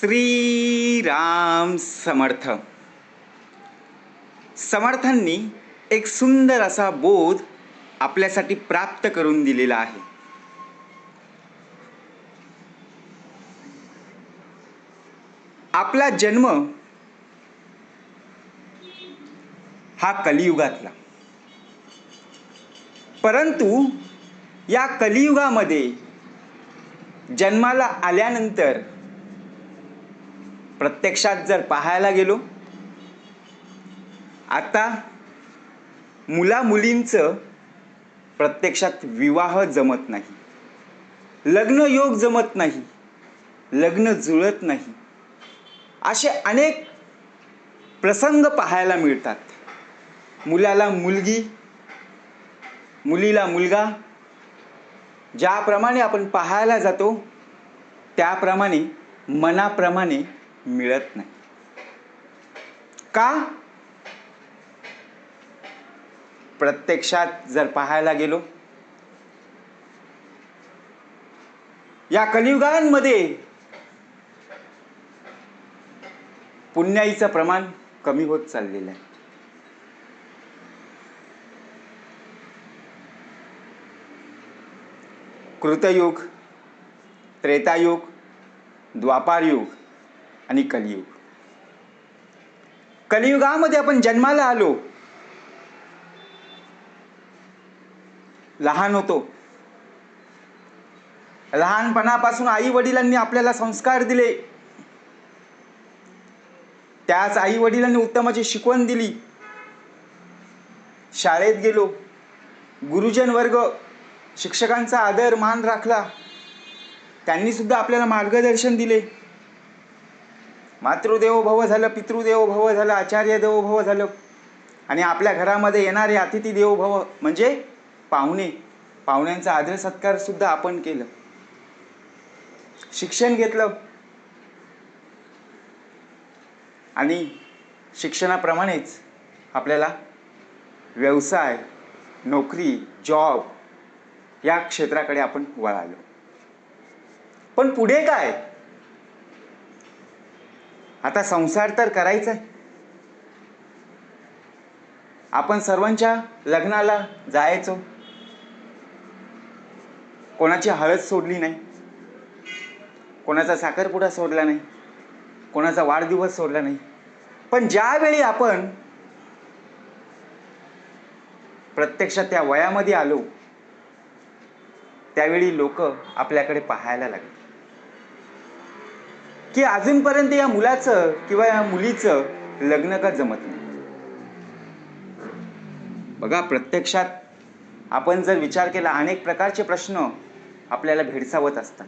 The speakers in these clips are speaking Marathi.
श्रीराम समर्थ. समर्थांनी एक सुंदर असा बोध आपल्यासाठी प्राप्त करून दिलेला आहे. आपला जन्म हा कलियुगातला. परंतु या कलियुगामध्ये जन्माला आल्यानंतर प्रत्यक्षात जर पाहायला गेलो आता मुला मुलींचं प्रत्यक्षात विवाह जमत नाही. लग्न योग जमत नाही. लग्न जुळत नाही. असे अनेक प्रसंग पाहायला मिळतात. मुलाला मुलगी मुलीला मुलगा ज्याप्रमाणे आपण पाहायला जातो त्याप्रमाणे मनाप्रमाणे मिळत नाही. का? प्रत्यक्षात जर पाहायला गेलो या कलियुगांमध्ये पुण्याईचं प्रमाण कमी होत चाललेलं आहे. कृतयुग त्रेतायुग द्वापारयुग आणि कलियुग. कलियुगामध्ये आपण जन्माला आलो. लहान होतो. लहानपणापासून आई वडिलांनी आपल्याला संस्कार दिले. त्याच आई वडिलांनी उत्तमाची शिकवण दिली. शाळेत गेलो. गुरुजन वर्ग शिक्षकांचा आदर मान राखला. त्यांनी सुद्धा आपल्याला मार्गदर्शन दिले. मातृदेवो भव झालं पितृदेवो भव झालं आचार्य देवो भव झालं. आणि आपल्या घरामध्ये येणारे अतिथी देवो भव म्हणजे पाहुणे. पाहुण्यांचा आदर सत्कार सुद्धा आपण केलं. शिक्षण घेतलं. आणि शिक्षणाप्रमाणेच आपल्याला व्यवसाय नोकरी जॉब या क्षेत्राकडे आपण वळालो. पण पुढे काय? आता संसार तर करायचा आहे. आपण सर्वांच्या लग्नाला जायचो. कोणाची हळद सोडली नाही. कोणाचा साखरपुडा सोडला नाही. कोणाचा वाढदिवस सोडला नाही. पण ज्यावेळी आपण प्रत्यक्षात त्या वयामध्ये आलो त्यावेळी लोक आपल्याकडे पाहायला लागले. की अजूनपर्यंत या मुलाचं किंवा या मुलीचं लग्न का जमत नाही? बघा प्रत्यक्षात आपण जर विचार केला अनेक प्रकारचे प्रश्न आपल्याला भेडसावत असतात.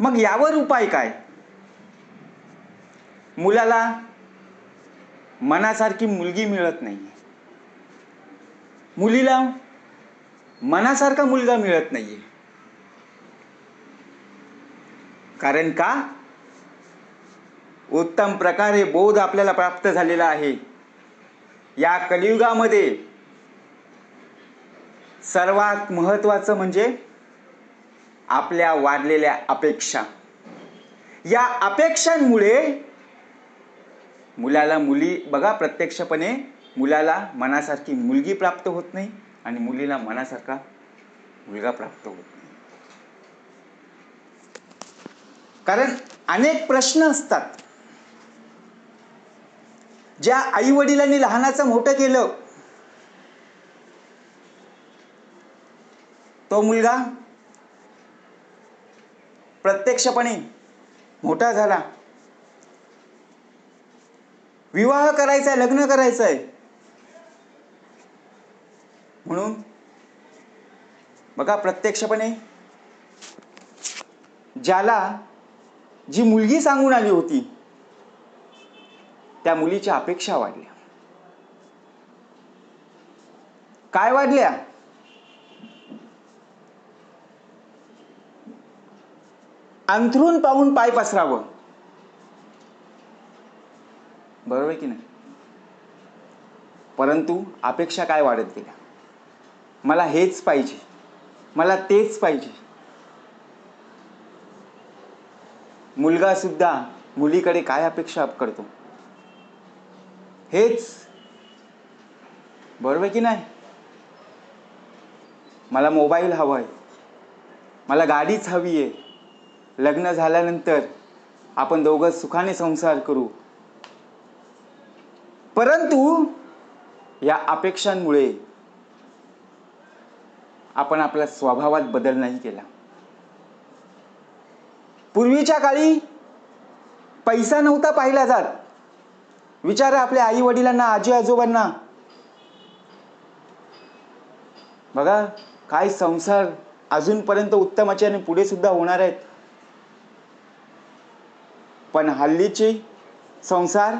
मग यावर उपाय काय? मुलाला मनासारखी मुलगी मिळत नाही. मुलीला मनासारखा मुलगा मिळत नाहीये कारण का? उत्तम प्रकारे बोध आपल्याला प्राप्त झालेला आहे. या कलियुगामध्ये सर्वात महत्वाचं म्हणजे आपल्या वाढलेल्या अपेक्षा. या अपेक्षांमुळे मुलाला मुली बघा प्रत्यक्षपणे मुलाला मनासारखी मुलगी प्राप्त होत नाही आणि मुलीला मनासारखा मुलगा प्राप्त होत नाही. कारण अनेक प्रश्न असतात. ज्या आई वडिलांनी लहानाचं मोठं केलं तो मुलगा प्रत्यक्षपणे मोठा झाला. विवाह करायचा आहे लग्न करायचं आहे म्हणून बघा प्रत्यक्षपणे ज्याला जी मुलगी सांगून आली होती त्या मुलीच्या अपेक्षा वाढल्या. काय वाढल्या? अंथरून पाहून पाय पसरावं. बरोबर की नाही? परंतु अपेक्षा काय वाढत गेल्या? मला हेच पाहिजे मला तेच पाहिजे. मुलगा सुद्धा मुलीकडे काय अपेक्षा करतो? हेच. बरोबर की नाही? मला मोबाईल हवा आहे मला गाडीच हवी आहे लग्न झाल्यानंतर आपण दोघं सुखाने संसार करू. परंतु या अपेक्षांमुळे आपण आपल्या स्वभावात बदल नाही केला. पूर्वीच्या काळी पैसा नव्हता पाहिला जात. विचारा आपल्या आई वडिलांना आजी आजोबांना बघा काय संसार अजूनपर्यंत उत्तमाचे आणि पुढे सुद्धा होणार आहेत. पण हल्लीचे संसार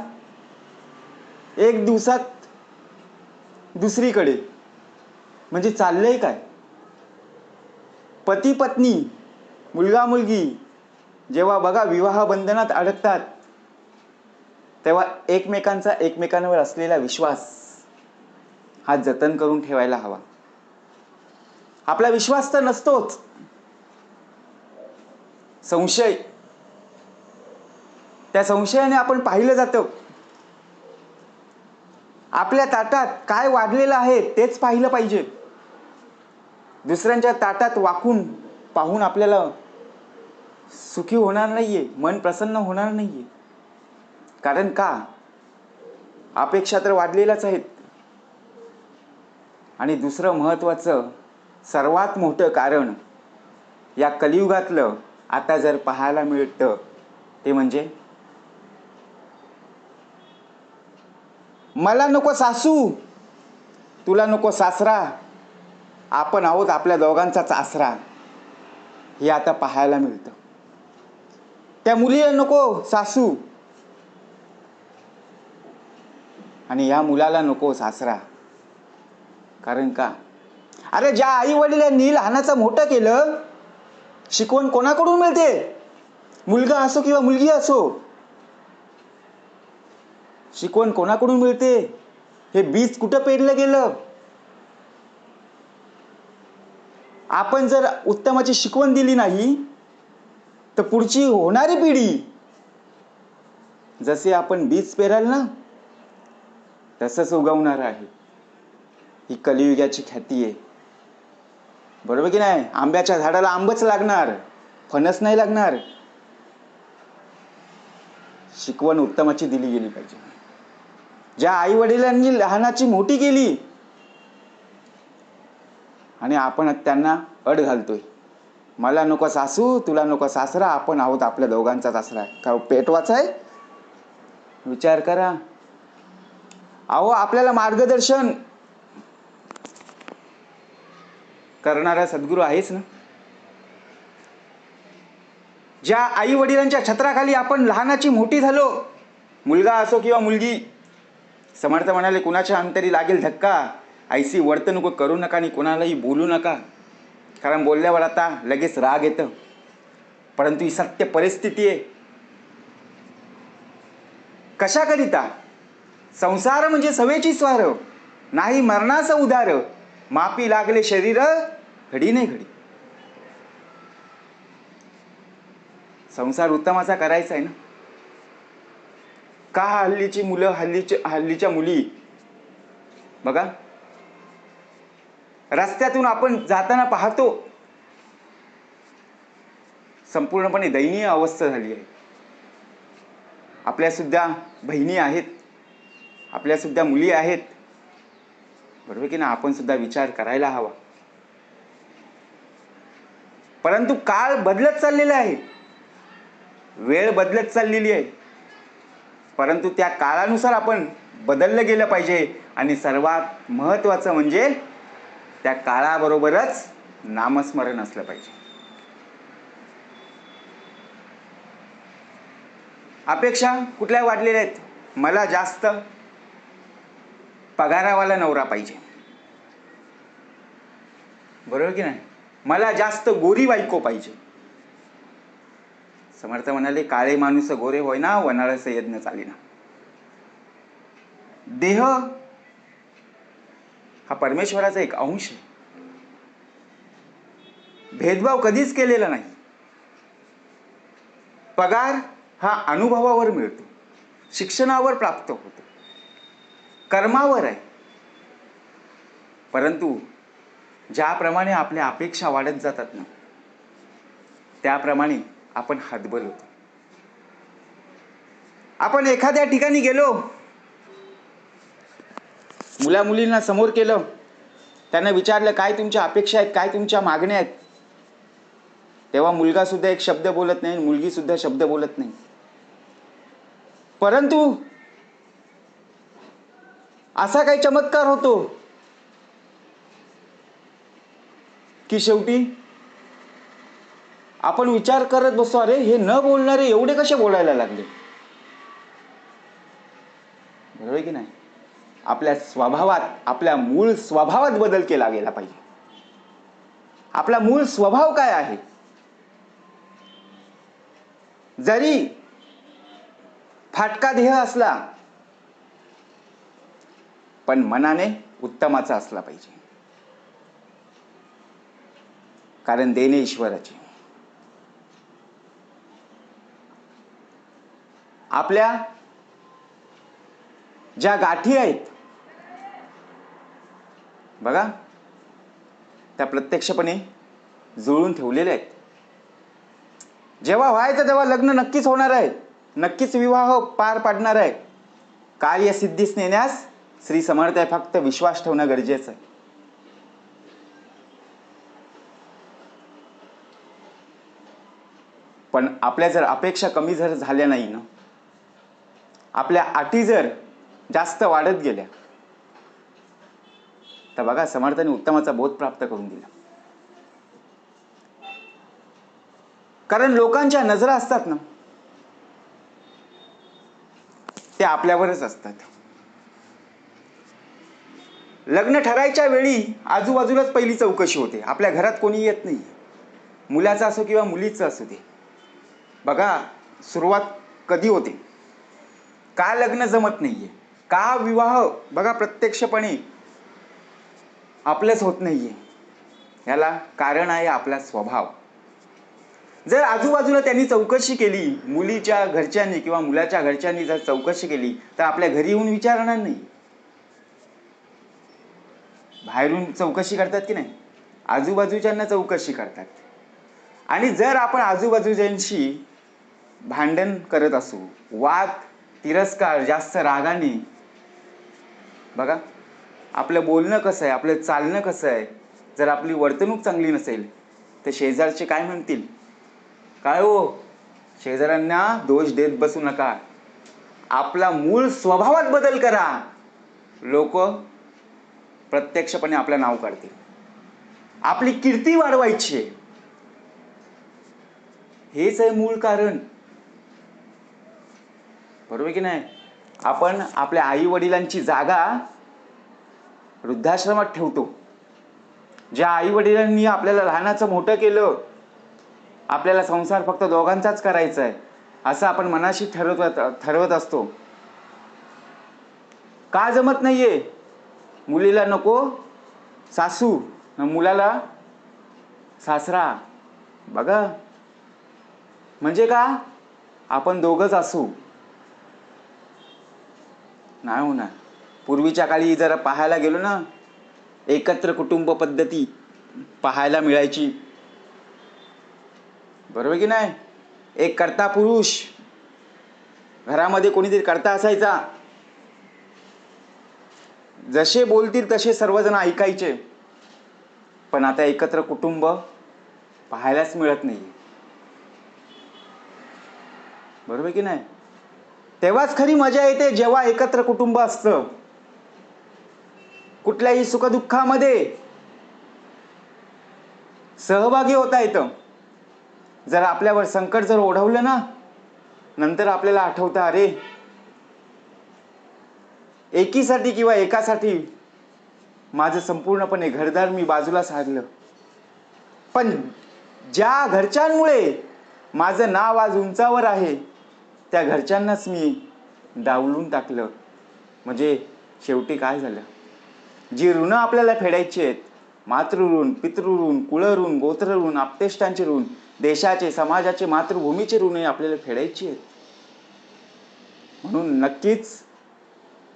एक दिवसात दुसरीकडे. म्हणजे चाललंय काय? पती पत्नी मुलगा मुलगी जेव्हा बघा विवाह बंधनात अडकतात तेव्हा एकमेकांचा एकमेकांवर असलेला विश्वास हा जतन करून ठेवायला हवा. आपला विश्वास तर नसतोच. संशय. त्या संशयाने आपण पाहिलं जातं. आपल्या ताटात काय वाढलेलं आहे तेच पाहिलं पाहिजे. दुसऱ्यांच्या ताटात वाकून पाहून आपल्याला सुखी होणार नाहीये मन प्रसन्न होणार नाहीये. कारण का? अपेक्षा तर वाढलेल्याच आहेत. आणि दुसरं महत्त्वाचं सर्वात मोठं कारण या कलियुगातलं आता जर पाहायला मिळतं ते म्हणजे? मला नको सासू तुला नको सासरा आपण आहोत आपल्या दोघांचाच आसरा. हे आता पाहायला मिळतं. त्या मुलीला नको सासू. आणि या मुलाला नको सासरा. कारण का? अरे ज्या आई वडिलांनी लहानाचं मोठं केलं शिकवण कोणाकडून मिळते? मुलगा असो किंवा मुलगी असो. शिकवण कोणाकडून मिळते? हे बीज कुठं पेरलं गेलं? आपण जर उत्तमाची शिकवण दिली नाही तर पुढची होणारी पिढी जसे आपण बीज पेराल ना तसंच उगवणार आहे. ही कलियुगाची ख्याती आहे. बरोबर की नाही? आंब्याच्या झाडाला आंबच लागणार फणस नाही लागणार. शिकवण उत्तमाची दिली गेली पाहिजे. ज्या आई वडिलांनी लहानाची मोठी केली आणि आपण त्यांना अड घालतोय. मला नको सासू तुला नको सासरा आपण आहोत आपल्या दोघांचा सासरा. का पेटवाचा आहे? विचार करा. अहो आपल्याला मार्गदर्शन करणारा सद्गुरू आहेच ना? ज्या आई वडिलांच्या छत्राखाली आपण लहानाची मोठी झालो मुलगा असो किंवा मुलगी समर्थ म्हणाले कुणाच्या अंतरी लागेल धक्का? आईसी वर्तणूक करू नका आणि कोणालाही बोलू नका. कारण बोलल्यावर आता लगेच राग येतं. परंतु ही सत्य परिस्थिती आहे. कशाकरिता? संसार म्हणजे सवेची स्वार. नाही मरणाचं उदार. मापी लागले शरीर घडी नाही घडी. संसार उत्तमाचा करायचा आहे ना? का हल्लीची मुलं हल्लीची हल्लीच्या मुली? बघा. रस्त्यातून आपण जाताना पाहतो संपूर्णपणे दयनीय अवस्था झाली आहे. आपल्या सुद्धा बहिणी आहेत आपल्या सुद्धा मुली आहेत. बरोबर की ना आपण सुद्धा विचार करायला हवा. परंतु काळ बदलत चाललेला आहे. वेळ बदलत चाललेली आहे. परंतु त्या काळानुसार आपण बदललं गेलं पाहिजे आणि सर्वात महत्त्वाचं म्हणजे त्या काळाबरोबरच नामस्मरण असलं पाहिजे. अपेक्षा कुठल्या वाढलेल्या आहेत? मला जास्त पगारावाला नवरा पाहिजे. बरोबर की नाही? मला जास्त गोरी बायको पाहिजे. समर्थ म्हणाले काळे माणूस गोरे होय ना वनाळस यज्ञ चालेना. देह हा परमेश्वराचा एक अंश आहे. भेदभाव कधीच केलेला नाही. पगार हा अनुभवावर मिळतो. शिक्षणावर प्राप्त होतो. कर्मावर आहे. परंतु ज्याप्रमाणे आपल्या अपेक्षा वाढत जातात ना त्याप्रमाणे आपण हातबल होतो. आपण एखाद्या ठिकाणी गेलो मुला मुलींना समोर केलं. त्यांना विचारलं काय तुमच्या अपेक्षा आहेत? काय तुमच्या मागण्या आहेत? तेव्हा मुलगा सुद्धा एक शब्द बोलत नाही मुलगी सुद्धा शब्द बोलत नाही. परंतु असा काही चमत्कार होतो की शेवटी आपण विचार करत बसतो अरे हे न बोलणारे एवढे कसे बोलायला लागले बरोबर आहे की नाही आपल्या स्वभावात आपल्या मूळ स्वभावात बदल केला गेला पाहिजे. आपला मूळ स्वभाव काय आहे? जरी फाटका देह असला पण मनाने उत्तमाचा असला पाहिजे. कारण देणे ईश्वराचे. आपल्या ज्या गाठी आहेत बघा. त्या प्रत्यक्षपणे जुळून ठेवलेल्या आहेत. जेव्हा व्हायचं तेव्हा लग्न नक्कीच होणार आहे. नक्कीच विवाह पार पाडणार आहे. कार्य सिद्धीस नेण्यास श्री समर्थ आहे. फक्त विश्वास ठेवणं गरजेचं आहे. पण आपल्या जर अपेक्षा कमी जर झाल्या नाही ना आपल्या अटी जर जास्त वाढत गेल्या तर बघा समर्थाने उत्तमाचा बोध प्राप्त करून दिला. कारण लोकांच्या नजरा असतात ना ते आपल्यावरच असतात. लग्न ठरायच्या वेळी आजूबाजूलाच पहिली चौकशी होते. आपल्या घरात कोणी येत नाही. मुलाचं असो किंवा मुलीचं असू दे. बघा सुरुवात कधी होते? का लग्न जमत नाहीये? का विवाह? बघा प्रत्यक्षपणे आपलंच होत नाहीये. याला कारण आहे आपला स्वभाव. जर आजूबाजूला त्यांनी चौकशी केली मुलीच्या घरच्यांनी किंवा मुलाच्या घरच्यांनी जर चौकशी केली तर आपल्या घरी येऊन विचारणार नाही. बाहेरून चौकशी करतात की नाही? आजूबाजूच्यांना चौकशी करतात. आणि जर आपण आजूबाजूच्यांशी भांडण करत असू वाद तिरस्कार जास्त रागाने बघा आपलं बोलणं कसं आहे आपलं चालणं कसं आहे जर आपली वर्तणूक चांगली नसेल तर शेजारचे काय म्हणतील? काय हो? शेजाऱ्यांना दोष देत बसू नका. आपला मूळ स्वभावात बदल करा. लोक प्रत्यक्षपणे आपलं नाव काढतील. आपली कीर्ती वाढवायची आहे. हेच आहे मूळ कारण. बरोबर की नाही? आपण आपल्या आई वडिलांची जागा वृद्धाश्रमात ठेवतो. ज्या आई वडिलांनी आपल्याला लहानाचं मोठं केलं आपल्याला संसार फक्त दोघांचाच करायचा आहे असं आपण मनाशी ठरवत ठरवत असतो. का जमत नाहीये? मुलीला नको सासू न मुलाला सासरा. बघा. म्हणजे का? आपण दोघंच असू. नाही होणार. पूर्वीच्या काळी जरा पाहायला गेलो ना एकत्र कुटुंब पद्धती पाहायला मिळायची. बरोबर की नाही? एक कर्ता पुरुष घरामध्ये कोणीतरी कर्ता असायचा. जसे बोलतील तसे सर्वजण ऐकायचे. पण आता एकत्र कुटुंब पाहायलाच मिळत नाही. बरोबर की नाही? तेव्हाच खरी मजा येते जेव्हा एकत्र कुटुंब असतं. कुठल्याही सुखदुःखामध्ये सहभागी होता येतं. जर आपल्यावर संकट जर ओढवलं ना नंतर आपल्याला आठवतं अरे एकीसाठी किंवा एकासाठी माझं संपूर्णपणे घरदार मी बाजूला सारलं पण ज्या घरच्यांमुळे माझं नाव आज उंचावर आहे त्या घरच्यांनाच मी डावलून टाकलं. म्हणजे शेवटी काय झालं? जी ऋणं आपल्याला फेडायची आहेत मातृऋण पितृऋण कुळऋण गोत्रऋण आपतेष्टांचे ऋण देशाचे समाजाचे मातृभूमीचे ऋण आपल्याला फेडायची आहेत. म्हणून नक्कीच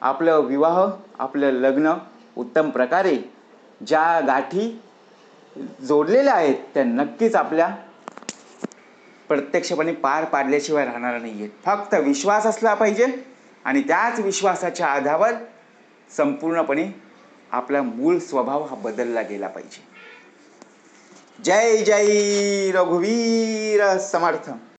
आपलं विवाह आपलं लग्न उत्तम प्रकारे ज्या गाठी जोडलेल्या आहेत त्या नक्कीच आपल्या प्रत्यक्षपणे पार पाडल्याशिवाय राहणार नाही आहेत फक्त विश्वास असला पाहिजे आणि त्याच विश्वासाच्या आधारावर संपूर्णपणे आपला मूळ स्वभाव हा बदलला गेला पाहिजे. जय जय रघुवीर समर्थ.